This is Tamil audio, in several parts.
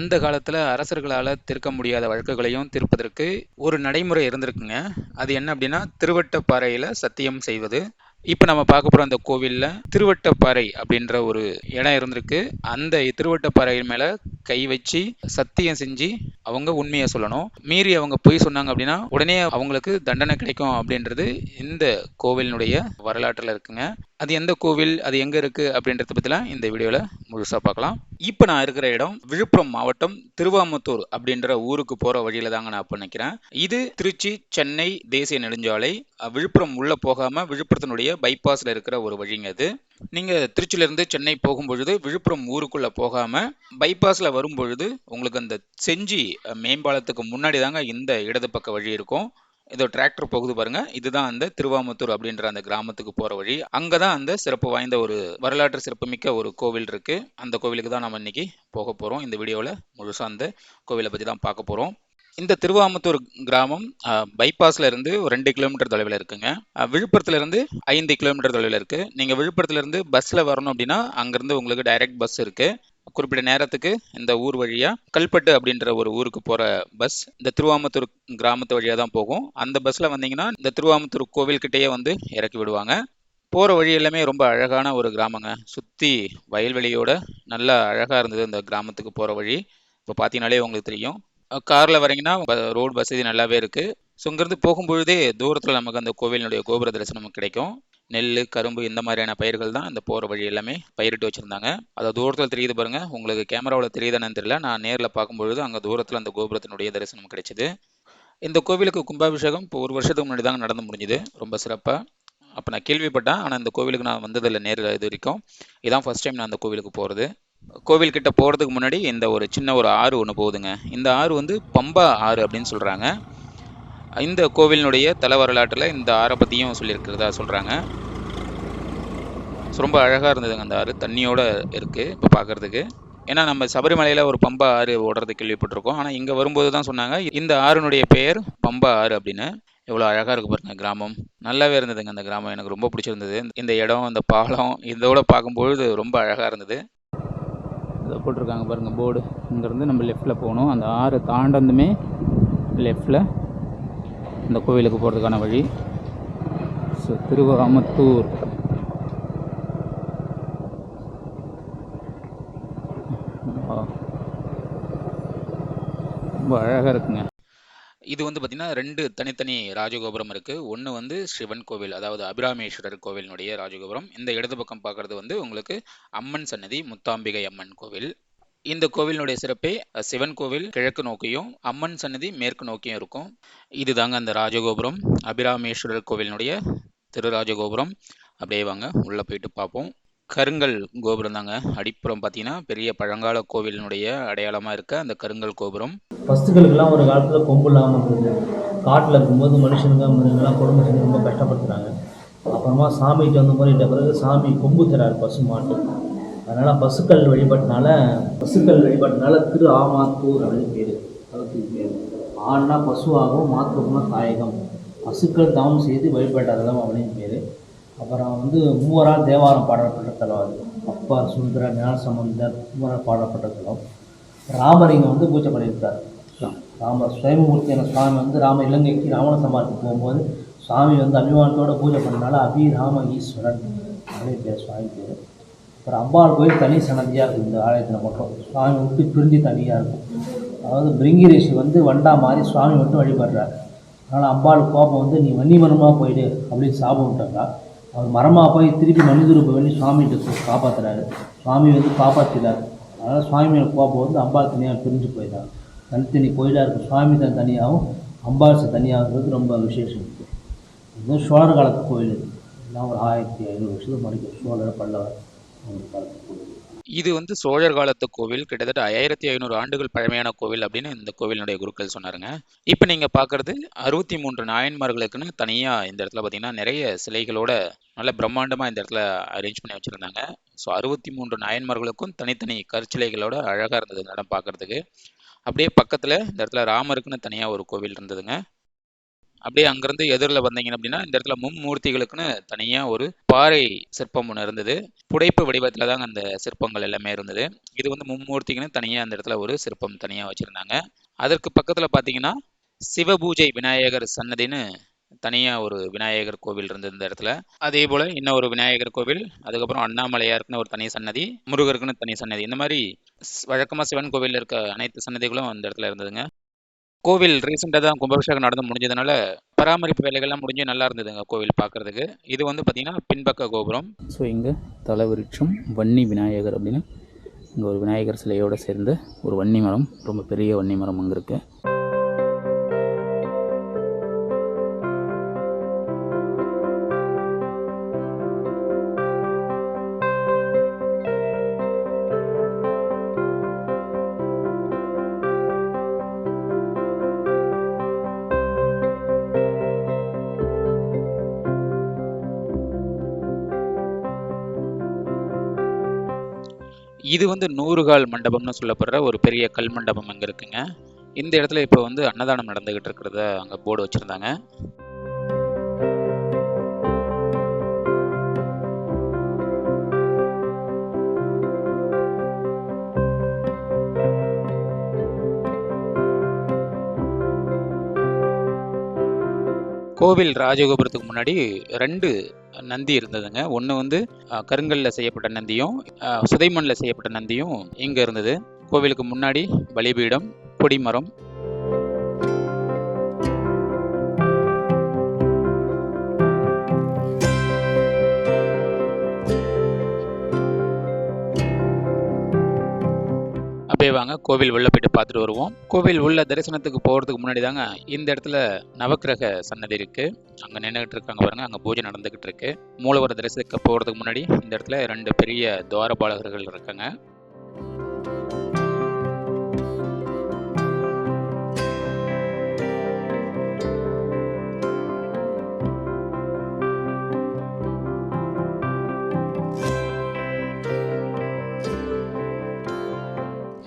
அந்த காலத்தில் அரசர்களால் திருக்க முடியாத வழக்குகளையும் தீர்ப்பதற்கு ஒரு நடைமுறை இருந்திருக்குங்க. அது என்ன அப்படின்னா திருவட்டப்பாறையில் சத்தியம் செய்வது. இப்போ நம்ம பார்க்க போகிற அந்த கோவிலில் திருவட்டப்பாறை அப்படின்ற ஒரு இடம் இருந்திருக்கு. அந்த திருவட்டப்பாறை மேலே கை வச்சு சத்தியம் செஞ்சு அவங்க உண்மையை சொல்லணும். மீறி அவங்க பொய் சொன்னாங்க அப்படின்னா உடனே அவங்களுக்கு தண்டனை கிடைக்கும் அப்படின்றது இந்த கோவிலினுடைய வரலாற்றில் இருக்குங்க. அது எந்த கோவில் அது எங்க இருக்கு அப்படின்றத பத்திலாம் இந்த வீடியோல முழுசா பார்க்கலாம் இப்போ நான் இருக்கிற இடம் விழுப்புரம் மாவட்டம் திருவாமத்தூர் அப்படின்ற ஊருக்கு போற வழியில தாங்க நான் இப்போ நிற்கிறேன் இது திருச்சி சென்னை தேசிய நெடுஞ்சாலை விழுப்புரம் உள்ள போகாம விழுப்புரத்தினுடைய பைபாஸ்ல இருக்கிற ஒரு வழிங்க அது நீங்க திருச்சியிலேருந்து சென்னை போகும்பொழுது விழுப்புரம் ஊருக்குள்ள போகாம பைபாஸ்ல வரும்பொழுது உங்களுக்கு அந்த செஞ்சி மேம்பாலத்துக்கு முன்னாடி தாங்க இந்த இடது பக்க வழி இருக்கும். இதோ டிராக்டர் போகுது பாருங்க. இதுதான் அந்த திருவாமத்தூர் அப்படின்ற அந்த கிராமத்துக்கு போற வழி. அங்கதான் அந்த சிறப்பு வாய்ந்த ஒரு வரலாற்று சிறப்புமிக்க ஒரு கோவில் இருக்கு. அந்த கோவிலுக்கு தான் நம்ம இன்னைக்கு போக போறோம். இந்த வீடியோவில் முழுசா அந்த கோவிலை பத்தி தான் பார்க்க போறோம். இந்த திருவாமத்தூர் கிராமம் பைபாஸ்ல இருந்து ஒரு ரெண்டு கிலோமீட்டர் தொலைவில் இருக்குங்க. விழுப்புரத்துல இருந்து ஐந்து கிலோமீட்டர் தொலைவில் இருக்கு. நீங்க விழுப்புரத்துல இருந்து பஸ்ல வரணும் அப்படின்னா அங்கிருந்து உங்களுக்கு டைரக்ட் பஸ் இருக்கு. குறிப்பிட்ட நேரத்துக்கு இந்த ஊர் வழியாக கல்பட்டு அப்படின்ற ஒரு ஊருக்கு போகிற பஸ் இந்த திருவாமத்தூர் கிராமத்து வழியாக தான் போகும். அந்த பஸ்ஸில் வந்தீங்கன்னா இந்த திருவாமத்தூர் கோவில்கிட்டேயே வந்து இறக்கி விடுவாங்க. போகிற வழி எல்லாமே ரொம்ப அழகான ஒரு கிராமங்க. சுற்றி வயல்வெளியோட நல்லா அழகாக இருந்தது இந்த கிராமத்துக்கு போகிற வழி. இப்போ பார்த்தீங்கனாலே உங்களுக்கு தெரியும். காரில் வரீங்கன்னா ரோடு வசதி நல்லாவே இருக்குது ஸோ இங்கேருந்து போகும்பொழுதே தூரத்தில் நமக்கு அந்த கோவிலினுடைய கோபுர தரிசனம் கிடைக்கும். நெல் கரும்பு இந்த மாதிரியான பயிர்கள் தான் இந்த போகிற வழி எல்லாமே பயிரிட்டு வச்சுருந்தாங்க. அதை தூரத்தில் தெரியுது பாருங்கள் உங்களுக்கு கேமராவில் தெரியுதானு தெரியல. நான் நேரில் பார்க்கும்பொழுது அங்கே தூரத்தில் அந்த கோபுரத்தினுடைய தரிசனம் கிடைச்சிது. இந்த கோவிலுக்கு கும்பாபிஷேகம் இப்போ ஒரு வருஷத்துக்கு முன்னாடி தாங்க நடந்து முடிஞ்சுது. ரொம்ப சிறப்பாக அப்போ நான் கேள்விப்பட்டேன். ஆனால் இந்த கோவிலுக்கு நான் வந்ததில்லை நேரில் இது வரைக்கும். இதான் ஃபஸ்ட் டைம் நான் அந்த கோவிலுக்கு போகிறது கோவில் கிட்ட போகிறதுக்கு முன்னாடி இந்த ஒரு சின்ன ஒரு ஆறு ஒன்று போகுதுங்க. இந்த ஆறு வந்து பம்பா ஆறு அப்படின்னு சொல்கிறாங்க இந்த கோவிலினுடைய தல வரலாற்றில் இந்த ஆறை பற்றியும் சொல்லியிருக்கிறதா சொல்கிறாங்க ரொம்ப அழகாக இருந்ததுங்க அந்த ஆறு. தண்ணியோடு இருக்குது இப்போ பார்க்குறதுக்கு ஏன்னா நம்ம சபரிமலையில் ஒரு பம்பா ஆறு ஓடுறது கேள்விப்பட்டிருக்கோம். ஆனால் இங்கே வரும்போது தான் சொன்னாங்க இந்த ஆறுனுடைய பெயர் பம்பா ஆறு அப்படின்னு. எவ்வளோ அழகாக இருக்கு பாருங்க கிராமம். நல்லாவே இருந்ததுங்க அந்த கிராமம். எனக்கு ரொம்ப பிடிச்சிருந்தது. இந்த இடம் இந்த பாலம் இதோட பார்க்கும்பொழுது ரொம்ப அழகாக இருந்தது. இதை போட்டிருக்காங்க பாருங்கள் போர்டு. இங்கேருந்து நம்ம லெஃப்டில் போகணும். அந்த ஆறு தாண்டந்துமே லெஃப்டில் இந்த கோவிலுக்கு போகிறதுக்கான வழி. ஸோ திருவகாமத்தூர். ரொம்ப அழகாக இருக்குங்க. இது வந்து பார்த்தீங்கன்னா ரெண்டு தனித்தனி ராஜகோபுரம் இருக்குது ஒன்று வந்து சிவன் கோவில் அதாவது அபிராமேஸ்வரர் கோவிலினுடைய ராஜகோபுரம். இந்த இடது பக்கம் பார்க்கறது வந்து உங்களுக்கு அம்மன் சன்னதி முத்தாம்பிகை அம்மன் கோவில். இந்த கோவிலினுடைய சிறப்பே சிவன் கோவில் கிழக்கு நோக்கியும் அம்மன் சன்னதி மேற்கு நோக்கியும் இருக்கும். இதுதாங்க அந்த ராஜகோபுரம். அபிராமேஸ்வரர் கோவிலினுடைய திருராஜகோபுரம். அப்படியே வாங்க உள்ளே போயிட்டு பார்ப்போம். கருங்கல் கோபுரம் தாங்க. அடிப்புறம் பார்த்தீங்கன்னா பெரிய பழங்கால கோவிலினுடைய அடையாளமாக இருக்க அந்த கருங்கல் கோபுரம். பஸ்துகளுக்கெல்லாம் ஒரு காலத்தில் கொம்பு இல்லாமல் இருந்தது. காட்டில் இருக்கும்போது மனுஷனுங்க மிருகங்கள்லாம் குடும்ப ரொம்ப கஷ்டப்படுத்துகிறாங்க அப்புறமா சாமிக்கு வந்த முறையிட்ட பிறகு சாமி கொம்பு தராரு பசு மாட்டு. அதனால் பசுக்கள் வழிபாட்டினால பசுக்கள் வழிபாட்டினால திரு ஆமாத்தூர் அப்படின்னு பேர். அதுக்கு பேர் ஆண்னா பசுவாகவும் மாத்தூர்னா தாயகம். பசுக்கள் தவம் செய்து வழிபட்டாரதம் அப்படின்னு பேர். அப்புறம் வந்து மூவரால் தேவாரம் பாடப்பட்ட தலம் அது. அப்பா சுந்தர ஞானசம்பந்தர் மூவரால் பாடப்பட்ட தலம். ராமர் இங்கே வந்து பூஜை பண்ணியிருக்கார். ராமர் சுயமூர்த்தியான சுவாமி வந்து ராம இலங்கைக்கு ராவண சமாதிக்கு போகும்போது சுவாமி வந்து அபிமானத்தோட பூஜை பண்ணனால அபிராம ஈஸ்வரன் அப்படின்னு பேர் சுவாமி பேர். அப்புறம் அம்பாள் கோயில் தனி சன்னதியாக இருக்கும் இந்த ஆலயத்தில் மட்டும். சுவாமி விட்டு பிரிஞ்சு தனியாக இருக்கும். அதாவது பிரிங்கிரேஷி வந்து வண்டா மாதிரி சுவாமி மட்டும் வழிபடுறார். அதனால் அம்பாள் கோபம் வந்து நீ வன்னிமரமாக போயிடு அப்படின்னு சாபம் விட்டாங்க அவர் மரமாக போய் திருப்பி மனிதரூபம் பண்ணி சுவாமிகிட்ட காப்பாற்றுறாரு சுவாமி வந்து காப்பாற்றினார் அதனால் சுவாமியோட கோபம் வந்து அம்பாள் தனியாக பிரிஞ்சு போயிட்டாங்க தனித்தனி கோயிலாக இருக்கும். சுவாமி தான் தனியாகவும் அம்பாசு தனியாகிறது ரொம்ப விசேஷம். இருக்குது இது சோழர் காலத்து கோயில். இதெல்லாம் ஒரு ஆயிரத்தி ஐநூறு வருஷத்துக்கு முன்னாடி சோழர் பல்லவர். இது வந்து சோழர் காலத்து கோவில் கிட்டத்தட்ட ஆயிரத்தி ஐநூறு ஆண்டுகள் பழமையான கோவில் அப்படின்னு இந்த கோவிலினுடைய குருக்கள் சொன்னாருங்க. இப்போ நீங்கள் பார்க்கறது அறுபத்தி மூன்று நாயன்மார்களுக்குன்னு தனியாக இந்த இடத்துல பார்த்தீங்கன்னா நிறைய சிலைகளோட நல்ல பிரம்மாண்டமாக இந்த இடத்துல அரேஞ்ச் பண்ணி வச்சுருந்தாங்க. ஸோ அறுபத்தி மூன்று நாயன்மார்களுக்கும் தனித்தனி கற்சிலைகளோட அழகாக இருந்தது இந்த இடம் பார்க்கறதுக்கு அப்படியே பக்கத்தில் இந்த இடத்துல ராமருக்குன்னு தனியாக ஒரு கோவில் இருந்ததுங்க. அப்படியே அங்கேருந்து எதிரில் வந்தீங்க அப்படின்னா இந்த இடத்துல மும்மூர்த்திகளுக்குன்னு தனியாக ஒரு பாறை சிற்பம் ஒன்று இருந்தது. புடைப்பு வடிவத்தில் தாங்க அந்த சிற்பங்கள் எல்லாமே இருந்தது. இது வந்து மும்மூர்த்திக்குன்னு தனியாக அந்த இடத்துல ஒரு சிற்பம் தனியாக வச்சுருந்தாங்க. அதற்கு பக்கத்தில் பார்த்தீங்கன்னா சிவபூஜை விநாயகர் சன்னதின்னு தனியாக ஒரு விநாயகர் கோவில் இருந்தது இந்த இடத்துல. அதே போல் இன்னும் ஒரு விநாயகர் கோவில் அதுக்கப்புறம் அண்ணாமலையாருக்குன்னு ஒரு தனி சன்னதி முருகருக்குன்னு தனி சன்னதி. இந்த மாதிரி வழக்கமாக சிவன் கோவிலில் இருக்க அனைத்து சன்னதிகளும் அந்த இடத்துல இருந்ததுங்க. கோவில் ரீசெண்டாக தான் கும்பாபிஷேகம் நடந்து முடிஞ்சதுனால பராமரிப்பு வேலைகள்லாம் முடிஞ்சு நல்லா இருந்ததுங்க கோவில் பார்க்குறதுக்கு. இது வந்து பார்த்திங்கன்னா பின்பக்க கோபுரம். ஸோ இங்கே தலவிருட்சம் வன்னி விநாயகர் அப்படின்னு இங்கே ஒரு விநாயகர் சிலையோடு சேர்ந்து ஒரு வன்னி மரம் ரொம்ப பெரிய வன்னி மரம் அங்கே இருக்குது இது வந்து நூறுகால் மண்டபம்னு சொல்லப்படுற ஒரு பெரிய கல் மண்டபம் அங்கே இருக்குங்க. இந்த இடத்துல இப்போ வந்து அன்னதானம் நடந்துகிட்டு இருக்கிறத அங்கே போர்டு வச்சுருந்தாங்க. கோவில் ராஜகோபுரத்துக்கு முன்னாடி ரெண்டு நந்தி இருந்ததுங்க. ஒன்று வந்து கருங்கல்ல செய்யப்பட்ட நந்தியும் சுதைமண்ணில் செய்யப்பட்ட நந்தியும் இங்கே இருந்தது. கோவிலுக்கு முன்னாடி பலிபீடம் கொடிமரம் வாங்க கோவில் உள்ள போயிட்டு பார்த்துட்டு வருவோம். கோவில் உள்ள தரிசனத்துக்கு போகிறதுக்கு முன்னாடி தாங்க இந்த இடத்துல நவக்கிரக சன்னதி இருக்கு. அங்கே நின்றுகிட்டு இருக்காங்க பாருங்க. அங்கே பூஜை நடந்துகிட்டு இருக்கு. மூலவர தரிசனத்துக்கு போகிறதுக்கு முன்னாடி இந்த இடத்துல ரெண்டு பெரிய துவாரபாலகர்கள் இருக்காங்க.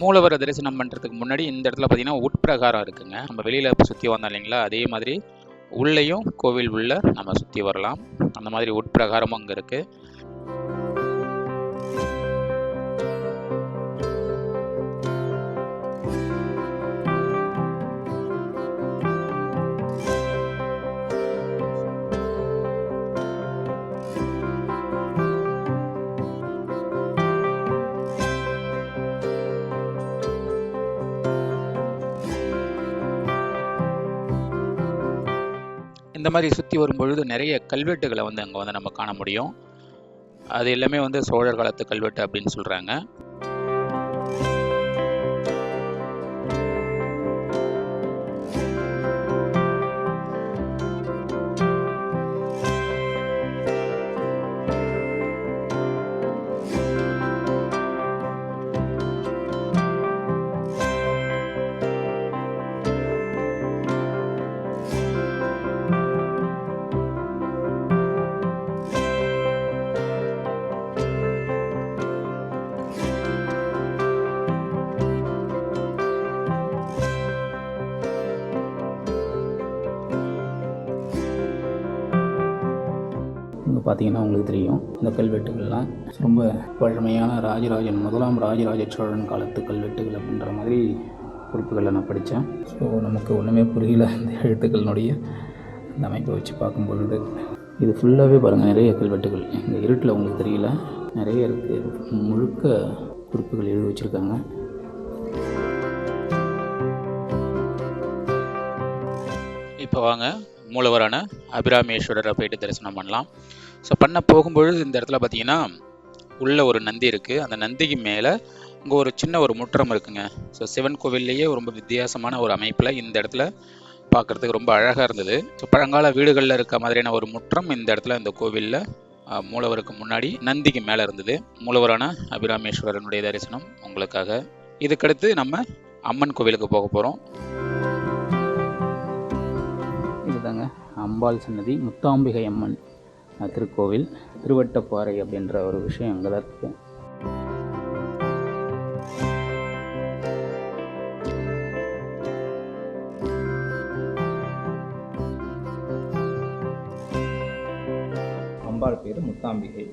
மூலவர தரிசனம் பண்ணுறதுக்கு முன்னாடி இந்த இடத்துல பார்த்தீங்கன்னா உட்பிரகாரம் இருக்குங்க. நம்ம வெளியில் இப்போ சுற்றி வந்தோம் இல்லைங்களா? அதே மாதிரி உள்ளேயும் கோவில் உள்ள நம்ம சுற்றி வரலாம். அந்த மாதிரி உட்பிரகாரமும் அங்கே இருக்குது இந்த மாதிரி சுற்றி வரும்பொழுது நிறைய கல்வெட்டுகளை வந்து அங்கே வந்து நம்ம காண முடியும். அது எல்லாமே வந்து சோழர் காலத்து கல்வெட்டு அப்படின்னு சொல்கிறாங்க பார்த்தீங்கன்னா உங்களுக்கு தெரியும். இந்த கல்வெட்டுகள்லாம் ரொம்ப பழமையான ராஜராஜன் முதலாம் ராஜராஜ சோழன் காலத்து கல்வெட்டுகள் அப்படின்ற மாதிரி குறிப்புகளை நான் படித்தேன். ஸோ நமக்கு ஒன்றுமே புரியல இந்த எழுத்துக்களினுடைய அந்த அமைப்பை வச்சு பார்க்கும்பொழுது. இது ஃபுல்லாகவே பாருங்கள் நிறைய கல்வெட்டுகள். இந்த இருட்டில் உங்களுக்கு தெரியல. நிறைய இருக்குது முழுக்க குறிப்புகள் எழுதி வச்சுருக்காங்க. இப்போ வாங்க மூலவரான அபிராமேஸ்வரரை போயிட்டு தரிசனம் பண்ணலாம். ஸோ பண்ண போகும்பொழுது இந்த இடத்துல பார்த்தீங்கன்னா உள்ள ஒரு நந்தி இருக்குது அந்த நந்திக்கு மேலே இங்கே ஒரு சின்ன ஒரு முற்றம் இருக்குங்க. ஸோ சிவன் கோவில்லையே ரொம்ப வித்தியாசமான ஒரு அமைப்பில் இந்த இடத்துல பார்க்குறதுக்கு ரொம்ப அழகாக இருந்தது. ஸோ பழங்கால வீடுகளில் இருக்க மாதிரியான ஒரு முற்றம் இந்த இடத்துல இந்த கோவிலில் மூலவருக்கு முன்னாடி நந்திக்கு மேலே இருந்தது. மூலவரான அபிராமேஸ்வரனுடைய தரிசனம் உங்களுக்காக. இதுக்கடுத்து நம்ம அம்மன் கோவிலுக்கு போக போகிறோம் இதுதாங்க அம்பாள் சன்னதி முத்தாம்பிகை அம்மன். திருக்கோவில் திருவட்டப்பாறை அப்படின்ற ஒரு விஷயம் அங்கே தான் இருக்குது அம்பாள் பேர் முத்தாம்பிகை.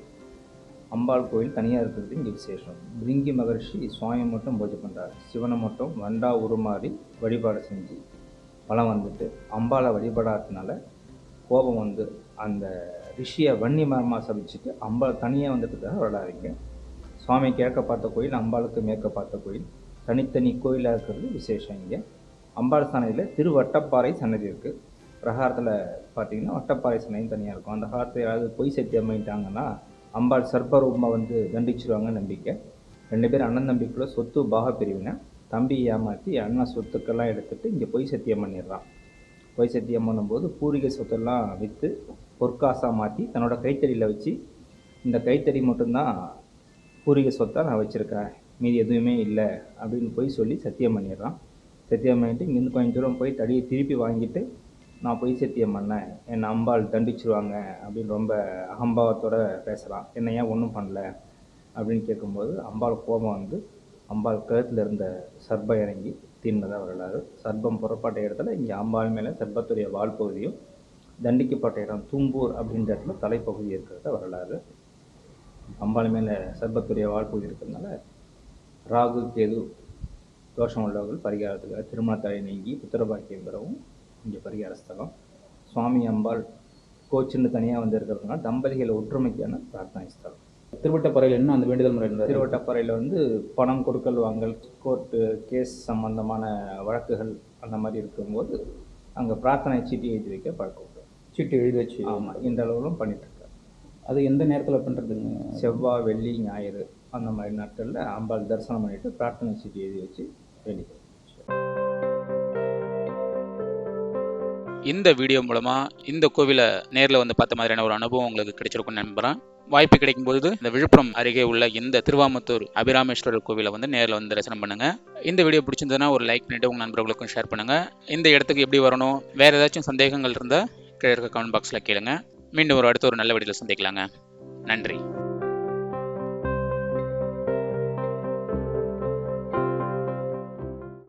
அம்பாள் கோவில் தனியாக இருக்கிறது இங்கே விசேஷம். பிரிங்கி மகர்ஷி சுவாமி மட்டும் பூஜை பண்ணுறார் சிவனை மட்டும் வண்டா உருமாறி வழிபாடு செஞ்சு பலம் வந்துட்டு அம்பாளை வழிபடாததுனால கோபம் வந்து அந்த ரிஷியை வன்னி மரமாக சபிச்சுட்டு அம்பாள் தனியாக வந்துட்டுக்காக விளாடுறீங்க சுவாமி கேட்க பார்த்த கோயில் அம்பாளுக்கு மேற்க பார்த்த கோயில். தனித்தனி கோயிலாக இருக்கிறது விசேஷம் இங்கே. அம்பாள் சன்னதியில் திருவட்டப்பாறை சன்னதி இருக்குது பிரகாரத்தில் பார்த்தீங்கன்னா வட்டப்பாறை சன்னதியும் தனியாக இருக்கும். அந்த காலத்தில் யாராவது பொய் சத்தியம் பண்ணிட்டாங்கன்னா அம்பாள் சர்ப்பரூபமாக வந்து தண்டிச்சிருவாங்க நம்பிக்கை. ரெண்டு பேரும் அண்ணன் தம்பிக்குள்ளே சொத்து பாக பிரிவினை தம்பி ஏமாற்றி அண்ணன் சொத்துக்கெல்லாம் எடுத்துட்டு இங்கே பொய் சத்தியம் பண்ணிடுறான். பொய் சத்தியம் பண்ணும்போது பூரிகை சொத்தெல்லாம் விற்று பொற்காசாக மாற்றி தன்னோட கைத்தறியில் வச்சு இந்த கைத்தறி மட்டும்தான் பூர்வீக சொத்தாக நான் வச்சுருக்கேன் மீதி எதுவுமே இல்லை அப்படின்னு போய் சொல்லி சத்தியம் பண்ணிடுறான். சத்தியம் பண்ணிட்டு இங்கேருந்து கொஞ்சம் தூரம் போய் தடியை திருப்பி வாங்கிட்டு நான் போய் சத்தியம் பண்ணேன். என்னை அம்பாள் தண்டிச்சிருவாங்க அப்படின்னு ரொம்ப அகம்பாவத்தோட பேசுகிறான் என்னை ஏன் ஒன்றும் பண்ணல அப்படின்னு கேட்கும்போது அம்பாள் கோபம் வந்து அம்பாள் கழுத்தில் இருந்த சர்ப்பம் இறங்கி தீர்ந்ததாக வரலாறு சர்ப்பம் புறப்பட்ட இடத்துல இங்கே அம்பாள் மேலே சர்ப்பத்துடைய வால் பகுதியும் தண்டிக்கப்பட்ட இடம் தும்பூர் அப்படின்ற இடத்துல தலைப்பகுதி இருக்கிறத வரலாறு. அம்பாள் மேலே சர்ப்பத்துடைய வால் பகுதி இருக்கிறதுனால ராகு கேது தோஷம் உள்ளவர்கள் பரிகாரத்துக்காக திருமண தடை நீங்கி புத்திரபாக்கியம் பெறவும் இங்கே பரிகார ஸ்தலம். சுவாமி அம்பாள் கோச்சின்னு தனியாக வந்து இருக்கிறதுனால தம்பதிகள் ஒற்றுமைக்கான பிரார்த்தனை ஸ்தலம். திருவட்டப்பறையில் என்ன அந்த வேண்டுதல் முறை திருவட்டப்பறையில் வந்து பணம் கொடுக்கல் வாங்கல் கோர்ட்டு கேஸ் சம்பந்தமான வழக்குகள் அந்த மாதிரி இருக்கும்போது அங்கே பிரார்த்தனை சீட்டி எழுதி வைக்க பழக்கம். சீட்டு எழுதி வச்சு ஆமாம் இந்த அளவிலும் பண்ணிட்டு இருக்காரு அது எந்த நேரத்தில் பண்ணுறதுங்க செவ்வாய் வெள்ளி ஞாயிறு அந்த மாதிரி நாட்களில் அம்பாள் தரிசனம் பண்ணிட்டு பிரார்த்தனை சீட்டி எழுதி வச்சு வேண்டிக்கிறோம் இந்த வீடியோ மூலமா இந்த கோவிலை நேர்ல வந்து பார்த்த மாதிரியான ஒரு அனுபவம் உங்களுக்கு கிடைச்சிருக்கும்னு நம்புறேன். வாய்ப்பு கிடைக்கும் பொழுது இந்த விழுப்புரம் அருகே உள்ள இந்த திருவாமத்தூர் அபிராமேஸ்வரர் கோவிலை வந்து நேரில் வந்து தரிசனம் பண்ணுங்க. இந்த வீடியோ பிடிச்சிருந்ததுன்னா ஒரு லைக் பண்ணிட்டு உங்க நண்பர்களுக்கும் ஷேர் பண்ணுங்க. இந்த இடத்துக்கு எப்படி வரணும்? வேற ஏதாச்சும் சந்தேகங்கள் இருந்தால் கீழே இருக்க கமெண்ட் பாக்ஸில் கேளுங்க. மீண்டும் ஒரு அடுத்த ஒரு நல்ல வீடியோவில் சந்திக்கலாங்க. நன்றி.